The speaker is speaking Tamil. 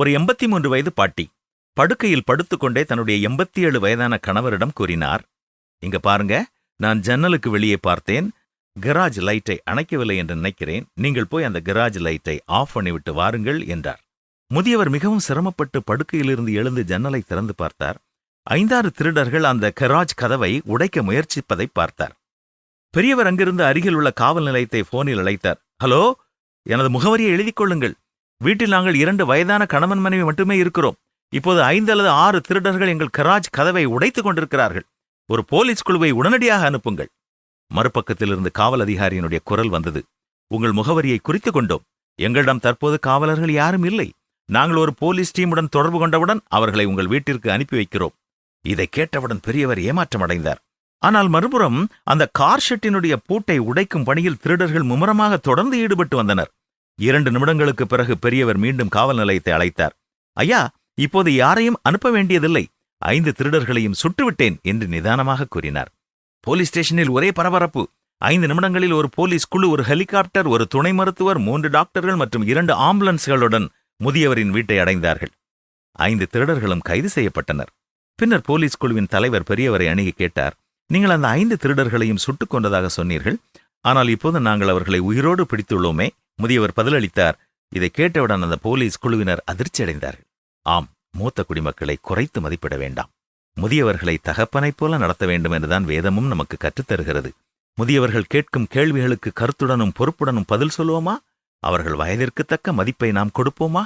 ஒரு எண்பத்தி மூன்று வயது பாட்டி. படுக்கையில் படுத்துக்கொண்டே தன்னுடைய எண்பத்தி ஏழு வயதான கணவரிடம் கூறினார் இங்க பாருங்க நான் ஜன்னலுக்கு வெளியே பார்த்தேன். கராஜ் லைட்டை அணைக்கவில்லை என்று நினைக்கிறேன். நீங்கள் போய் அந்த கராஜ் லைட்டை ஆஃப் பண்ணிவிட்டு வாருங்கள் என்றார். முதியவர் மிகவும் சிரமப்பட்டு படுக்கையிலிருந்து எழுந்து ஜன்னலை திறந்து பார்த்தார். ஐந்தாறு திருடர்கள் அந்த கராஜ் கதவை உடைக்க முயற்சிப்பதை பார்த்தார். பெரியவர் அங்கிருந்து அருகில் உள்ள காவல் நிலையத்தை போனில் அழைத்தார் ஹலோ எனது முகவரியை எழுதிக் கொள்ளுங்கள். வீட்டில் நாங்கள் இரண்டு வயதான கணவன் மனைவி மட்டுமே இருக்கிறோம். இப்போது ஐந்து அல்லது ஆறு திருடர்கள் எங்கள் கராஜ் கதவை உடைத்துக் கொண்டிருக்கிறார்கள். ஒரு போலீஸ் குழுவை உடனடியாக அனுப்புங்கள். மறுபக்கத்திலிருந்து காவல் அதிகாரியினுடைய குரல் வந்தது. உங்கள் முகவரியை குறித்துக் கொண்டோம். எங்களிடம் தற்போது காவலர்கள் யாரும் இல்லை. நாங்கள் ஒரு போலீஸ் டீமுடன் தொடர்பு கொண்டவுடன் அவர்களை உங்கள் வீட்டிற்கு அனுப்பி வைக்கிறோம். இதை கேட்டவுடன் பெரியவர் ஏமாற்றம் அடைந்தார். ஆனால் மறுபுறம் அந்த கார் ஷெட்டினுடைய பூட்டை உடைக்கும் பணியில் திருடர்கள் மும்முரமாக தொடர்ந்து ஈடுபட்டு வந்தனர். இரண்டு நிமிடங்களுக்கு பிறகு பெரியவர் மீண்டும் காவல் நிலையத்தை அழைத்தார். ஐயா இப்போது யாரையும் அனுப்ப வேண்டியதில்லை. ஐந்து திருடர்களையும் சுட்டுவிட்டேன் என்று நிதானமாக கூறினார். போலீஸ் ஸ்டேஷனில் ஒரே பரபரப்பு. ஐந்து நிமிடங்களில் ஒரு போலீஸ் குழு ஒரு ஹெலிகாப்டர் ஒரு துணை மருத்துவர் மூன்று டாக்டர்கள் மற்றும் இரண்டு ஆம்புலன்ஸ்களுடன் முதியவரின் வீட்டை அடைந்தார்கள். ஐந்து திருடர்களும் கைது செய்யப்பட்டனர். பின்னர் போலீஸ் குழுவின் தலைவர் பெரியவரை அணுகி கேட்டார் நீங்கள் அந்த ஐந்து திருடர்களையும் சுட்டுக் கொண்டதாக சொன்னீர்கள். ஆனால் இப்போது நாங்கள் அவர்களை உயிரோடு பிடித்துள்ளோமே. முதியவர் பதிலளித்தார். இதை கேட்டவுடன் அந்த போலீஸ் குழுவினர் அதிர்ச்சியடைந்தார்கள். ஆம் மூத்த குடிமக்களை குறைத்து மதிப்பிட வேண்டாம். முதியவர்களை தகப்பனைப் போல நடத்த வேண்டும் என்றுதான் வேதமும் நமக்கு கற்றுத்தருகிறது முதியவர்கள் கேட்கும் கேள்விகளுக்கு கருத்துடனும் பொறுப்புடனும் பதில் சொல்லுவோமா? அவர்கள் வயதிற்கு தக்க மதிப்பை நாம் கொடுப்போமா?